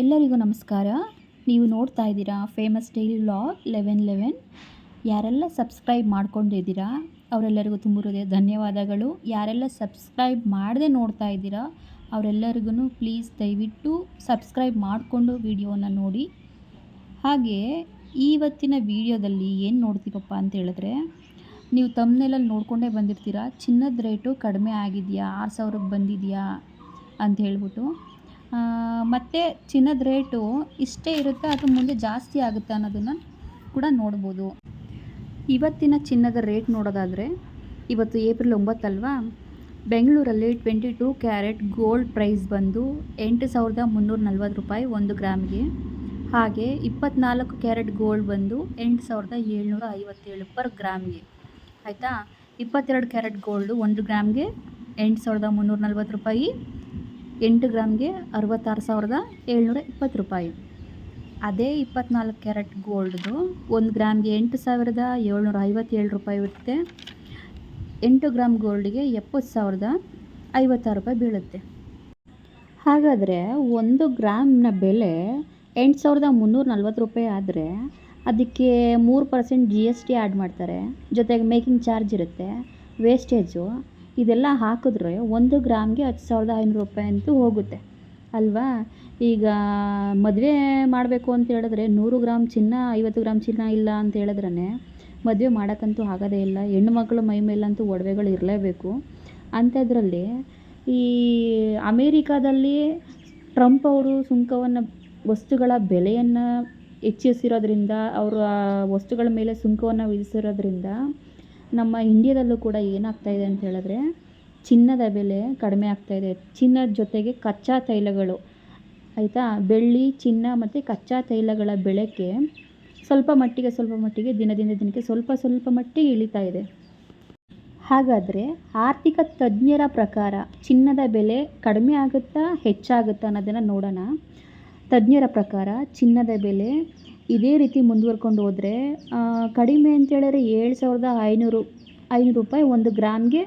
ಎಲ್ಲರಿಗೂ ನಮಸ್ಕಾರ. ನೀವು ನೋಡ್ತಾ ಇದ್ದೀರಾ famous daily vlog eleven eleven ಯಾರೆಲ್ಲ ಸಬ್ಸ್ಕ್ರೈಬ್ ಮಾಡ್ಕೊಂಡಿದ್ದೀರಾ ಅವರೆಲ್ಲರಿಗೂ ತುಂಬ ಹೃದಯ ಧನ್ಯವಾದಗಳು. ಯಾರೆಲ್ಲ ಸಬ್ಸ್ಕ್ರೈಬ್ ಮಾಡದೆ ನೋಡ್ತಾ ಇದ್ದೀರಾ, ಅವರೆಲ್ಲರಿಗೂ ಪ್ಲೀಸ್ ದಯವಿಟ್ಟು ಸಬ್ಸ್ಕ್ರೈಬ್ ಮಾಡಿಕೊಂಡು ವಿಡಿಯೋನ ನೋಡಿ. ಹಾಗೆ ಇವತ್ತಿನ ವಿಡಿಯೋದಲ್ಲಿ ಏನು ನೋಡ್ತೀವಪ್ಪ ಅಂತ ಹೇಳಿದ್ರೆ, ನೀವು ತಮ್ಮನೆಲ್ಲ ನೋಡಿಕೊಂಡೇ ಬಂದಿರ್ತೀರಾ, ಚಿನ್ನದ ರೇಟು ಕಡಿಮೆ ಆಗಿದೆಯಾ, ಆರು ಸಾವಿರಕ್ಕೆ ಬಂದಿದೆಯಾ ಅಂತ ಹೇಳ್ಬಿಟ್ಟು. ಮತ್ತು ಚಿನ್ನದ ರೇಟು ಇಷ್ಟೇ ಇರುತ್ತೆ ಅದು ಮುಂದೆ ಜಾಸ್ತಿ ಆಗುತ್ತೆ ಅನ್ನೋದನ್ನು ಕೂಡ ನೋಡ್ಬೋದು. ಇವತ್ತಿನ ಚಿನ್ನದ ರೇಟ್ ನೋಡೋದಾದರೆ, ಇವತ್ತು ಏಪ್ರಿಲ್ ಒಂಬತ್ತಲ್ವಾ ಬೆಂಗಳೂರಲ್ಲಿ twenty two carat gold price ಬಂದು ಎಂಟು ಸಾವಿರದ ಮುನ್ನೂರ ನಲ್ವತ್ತು ರೂಪಾಯಿ ಒಂದು ಗ್ರಾಮ್ಗೆ. ಹಾಗೆ ಇಪ್ಪತ್ನಾಲ್ಕು ಕ್ಯಾರೆಟ್ ಗೋಲ್ಡ್ ಬಂದು ಎಂಟು ಸಾವಿರದ ಏಳ್ನೂರ ಐವತ್ತೇಳು ಪರ್ ಗ್ರಾಮ್ಗೆ. ಆಯಿತಾ? ಇಪ್ಪತ್ತೆರಡು ಕ್ಯಾರೆಟ್ ಗೋಲ್ಡು ಒಂದು ಗ್ರಾಮ್ಗೆ ಎಂಟು ಸಾವಿರದ ಮುನ್ನೂರ ನಲ್ವತ್ತು ರೂಪಾಯಿ. ಎಂಟು ಗ್ರಾಮ್ಗೆ ಅರವತ್ತಾರು ಸಾವಿರದ ಏಳ್ನೂರ ಇಪ್ಪತ್ತು ರೂಪಾಯಿ. ಅದೇ ಇಪ್ಪತ್ನಾಲ್ಕು ಕ್ಯಾರೆಟ್ ಗೋಲ್ಡ್ದು ಒಂದು ಗ್ರಾಮ್ಗೆ ಎಂಟು ಸಾವಿರದ ಏಳ್ನೂರ ಐವತ್ತೇಳು ರೂಪಾಯಿ ಇರುತ್ತೆ. ಎಂಟು ಗ್ರಾಮ್ ಗೋಲ್ಡ್ಗೆ ಎಪ್ಪತ್ತು ಸಾವಿರದ ಐವತ್ತಾರು ರೂಪಾಯಿ ಬೀಳುತ್ತೆ. ಹಾಗಾದರೆ ಒಂದು ಗ್ರಾಮ್ನ ಬೆಲೆ ಎಂಟು ಸಾವಿರದ ಮುನ್ನೂರ ನಲ್ವತ್ತು ರೂಪಾಯಿ ಆದರೆ ಅದಕ್ಕೆ ಮೂರು percent G S T add ಮಾಡ್ತಾರೆ. ಜೊತೆಗೆ ಮೇಕಿಂಗ್ ಚಾರ್ಜ್ ಇರುತ್ತೆ, ವೇಸ್ಟೇಜು. ಇದೆಲ್ಲ ಹಾಕಿದ್ರೆ ಒಂದು ಗ್ರಾಮ್ಗೆ ಹತ್ತು ಸಾವಿರದ ಐನೂರು ರೂಪಾಯಿ ಅಂತೂ ಹೋಗುತ್ತೆ. ಅಲ್ವಾ? ಈಗ ಮದುವೆ ಮಾಡಬೇಕು ಅಂತ ಹೇಳಿದ್ರೆ ನೂರು ಗ್ರಾಮ್ ಚಿನ್ನ, ಐವತ್ತು ಗ್ರಾಮ್ ಚಿನ್ನ ಇಲ್ಲ ಅಂತ ಹೇಳಿದ್ರೆ ಮದುವೆ ಮಾಡೋಕ್ಕಂತೂ ಆಗೋದೇ ಇಲ್ಲ. ಹೆಣ್ಣು ಮಕ್ಕಳು ಮೈ ಮೇಲಂತೂ ಒಡವೆಗಳು ಇರಲೇಬೇಕು. ಅಂಥದ್ರಲ್ಲಿ ಈ ಅಮೇರಿಕಾದಲ್ಲಿ ಟ್ರಂಪ್ ಅವರು ಸುಂಕವನ್ನು, ವಸ್ತುಗಳ ಬೆಲೆಯನ್ನು ಹೆಚ್ಚಿಸಿರೋದ್ರಿಂದ, ಅವರ ವಸ್ತುಗಳ ಮೇಲೆ ಸುಂಕವನ್ನು ವಿಧಿಸಿರೋದ್ರಿಂದ ನಮ್ಮ ಇಂಡಿಯಾದಲ್ಲೂ ಕೂಡ ಏನಾಗ್ತಾಯಿದೆ ಅಂತ ಹೇಳಿದ್ರೆ, ಚಿನ್ನದ ಬೆಲೆ ಕಡಿಮೆ ಆಗ್ತಾಯಿದೆ ಚಿನ್ನದ ಜೊತೆಗೆ ಕಚ್ಚಾ ತೈಲಗಳು, ಆಯಿತಾ? ಬೆಳ್ಳಿ, ಚಿನ್ನ ಮತ್ತು ಕಚ್ಚಾ ತೈಲಗಳ ಬೆಳಕೆ ಸ್ವಲ್ಪ ಮಟ್ಟಿಗೆ ಸ್ವಲ್ಪ ಮಟ್ಟಿಗೆ ದಿನದಿಂದ ದಿನಕ್ಕೆ ಸ್ವಲ್ಪ ಸ್ವಲ್ಪ ಮಟ್ಟಿಗೆ ಇಳಿತಾ ಇದೆ. ಹಾಗಾದರೆ ಆರ್ಥಿಕ ತಜ್ಞರ ಪ್ರಕಾರ ಚಿನ್ನದ ಬೆಲೆ ಕಡಿಮೆ ಆಗುತ್ತಾ ಹೆಚ್ಚಾಗುತ್ತಾ ಅನ್ನೋದನ್ನು ನೋಡೋಣ. ತಜ್ಞರ ಪ್ರಕಾರ ಚಿನ್ನದ ಬೆಲೆ ಇದೇ ರೀತಿ ಮುಂದುವರ್ಕೊಂಡು ಹೋದರೆ ಕಡಿಮೆ ಅಂತೇಳಿದ್ರೆ ಏಳು ಸಾವಿರದ ಐನೂರು ಐನೂರು ರೂಪಾಯಿ ಒಂದು ಗ್ರಾಮ್ಗೆ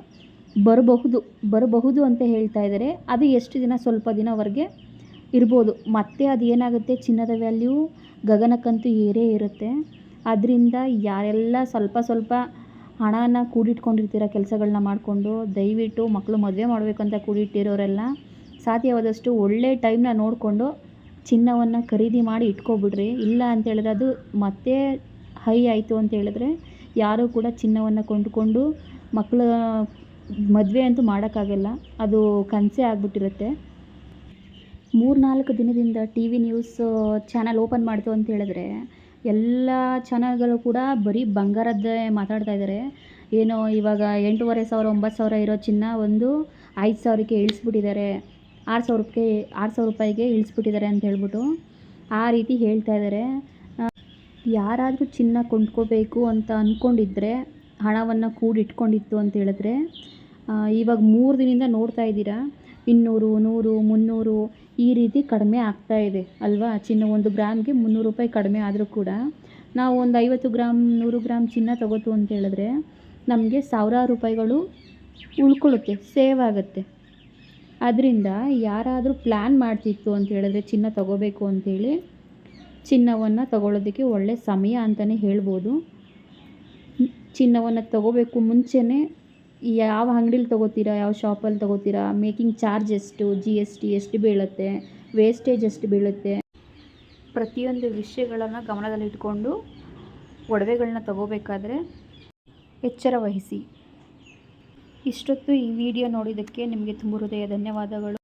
ಬರಬಹುದು ಬರಬಹುದು ಅಂತ ಹೇಳ್ತಾ ಇದ್ದಾರೆ. ಅದು ಎಷ್ಟು ದಿನ? ಸ್ವಲ್ಪ ದಿನವರೆಗೆ ಇರ್ಬೋದು. ಮತ್ತೆ ಅದು ಏನಾಗುತ್ತೆ ಚಿನ್ನದ ವ್ಯಾಲ್ಯೂ ಗಗನಕ್ಕಂತೂ ಏರೇ ಇರುತ್ತೆ. ಅದರಿಂದ ಯಾರೆಲ್ಲ ಸ್ವಲ್ಪ ಸ್ವಲ್ಪ ಹಣನ ಕೂಡಿಟ್ಕೊಂಡಿರ್ತೀರ ಕೆಲಸಗಳನ್ನ ಮಾಡಿಕೊಂಡು, ದಯವಿಟ್ಟು ಮಕ್ಕಳು ಮದುವೆ ಮಾಡಬೇಕಂತ ಕೂಡಿಟ್ಟಿರೋರೆಲ್ಲ, ಸಾಧ್ಯವಾದಷ್ಟು ಒಳ್ಳೆ ಟೈಮ್ನ ನೋಡಿಕೊಂಡು ಚಿನ್ನವನ್ನು ಖರೀದಿ ಮಾಡಿ ಇಟ್ಕೊಬಿಡ್ರಿ. ಇಲ್ಲ ಅಂತ ಹೇಳಿದ್ರೆ ಅದು ಮತ್ತೆ ಹೈ ಆಯಿತು ಅಂತ ಹೇಳಿದ್ರೆ ಯಾರೂ ಕೂಡ ಚಿನ್ನವನ್ನು ಕೊಂಡುಕೊಂಡು ಮಕ್ಕಳ ಮದುವೆ ಅಂತೂ ಮಾಡೋಕ್ಕಾಗಲ್ಲ. ಅದು ಕನಸೇ ಆಗಿಬಿಟ್ಟಿರುತ್ತೆ. ಮೂರು ನಾಲ್ಕು ದಿನದಿಂದ T V news channel open ಮಾಡ್ತು ಅಂತ ಹೇಳಿದ್ರೆ ಎಲ್ಲ ಚಾನಲ್ಗಳು ಕೂಡ ಬರೀ ಬಂಗಾರದ್ದೇ ಮಾತಾಡ್ತಾ ಇದ್ದಾರೆ ಏನೋ ಇವಾಗ ಎಂಟೂವರೆ ಸಾವಿರ, ಒಂಬತ್ತು ಸಾವಿರ ಇರೋ ಚಿನ್ನ ಒಂದು ಐದು ಸಾವಿರಕ್ಕೆ ಇಳಿಸ್ಬಿಟ್ಟಿದ್ದಾರೆ. ಆರು ಸಾವಿರ ರೂಪಾಯಿ ಆರು ಸಾವಿರ ರೂಪಾಯಿಗೆ ಇಳಿಸ್ಬಿಟ್ಟಿದ್ದಾರೆ ಅಂತ ಹೇಳ್ಬಿಟ್ಟು ಆ ರೀತಿ ಹೇಳ್ತಾ ಇದ್ದಾರೆ. ಯಾರಾದರೂ ಚಿನ್ನ ಕೊಂಡ್ಕೋಬೇಕು ಅಂತ ಅಂದ್ಕೊಂಡಿದ್ರೆ ಹಣವನ್ನು ಕೂಡಿಟ್ಕೊಂಡಿತ್ತು ಅಂತ ಹೇಳಿದ್ರೆ ಇವಾಗ ಮೂರು ದಿನದಿಂದ ನೋಡ್ತಾ ಇದ್ದೀರಾ? ಇನ್ನೂರು, ನೂರು, ಮುನ್ನೂರು ಈ ರೀತಿ ಕಡಿಮೆ ಆಗ್ತಾ ಇದೆ ಅಲ್ವಾ? ಚಿನ್ನ ಒಂದು ಗ್ರಾಮ್ಗೆ ಮುನ್ನೂರು ರೂಪಾಯಿ ಕಡಿಮೆ ಆದರೂ ಕೂಡ ನಾವು ಒಂದು ಐವತ್ತು ಗ್ರಾಮ್, ನೂರು ಗ್ರಾಮ್ ಚಿನ್ನ ತಗೋತು ಅಂತ ಹೇಳಿದ್ರೆ, ನಮಗೆ ಸಾವಿರಾರು ರೂಪಾಯಿಗಳು ಉಳ್ಕೊಳ್ಳುತ್ತೆ, ಸೇವ್ ಆಗುತ್ತೆ. ಅದರಿಂದ ಯಾರಾದರೂ ಪ್ಲ್ಯಾನ್ ಮಾಡ್ತಿತ್ತು ಅಂತ ಹೇಳಿದ್ರೆ ಚಿನ್ನ ತಗೋಬೇಕು ಅಂಥೇಳಿ ಚಿನ್ನವನ್ನು ತಗೊಳ್ಳೋದಕ್ಕೆ ಒಳ್ಳೆಯ ಸಮಯ ಅಂತಲೇ ಹೇಳ್ಬೋದು. ಚಿನ್ನವನ್ನು ತಗೋಬೇಕು ಮುಂಚೆನೇ ಯಾವ ಅಂಗ್ಡೀಲಿ ತಗೋತೀರಾ, ಯಾವ ಶಾಪಲ್ಲಿ ತಗೋತೀರಾ ಮೇಕಿಂಗ್ ಚಾರ್ಜ್ ಎಷ್ಟು ಜಿ ಎಸ್ ಟಿ ಎಷ್ಟು ಬೀಳುತ್ತೆ ವೇಸ್ಟೇಜ್ ಎಷ್ಟು ಬೀಳುತ್ತೆ? ಪ್ರತಿಯೊಂದು ವಿಷಯಗಳನ್ನು ಗಮನದಲ್ಲಿಟ್ಕೊಂಡು ಒಡವೆಗಳನ್ನ ತಗೋಬೇಕಾದ್ರೆ ಎಚ್ಚರ ವಹಿಸಿ. ಇಷ್ಟೊತ್ತು ಈ ವಿಡಿಯೋ ನೋಡಿದ್ದಕ್ಕೆ ನಿಮಗೆ ತುಂಬ ಹೃದಯ ಧನ್ಯವಾದಗಳು.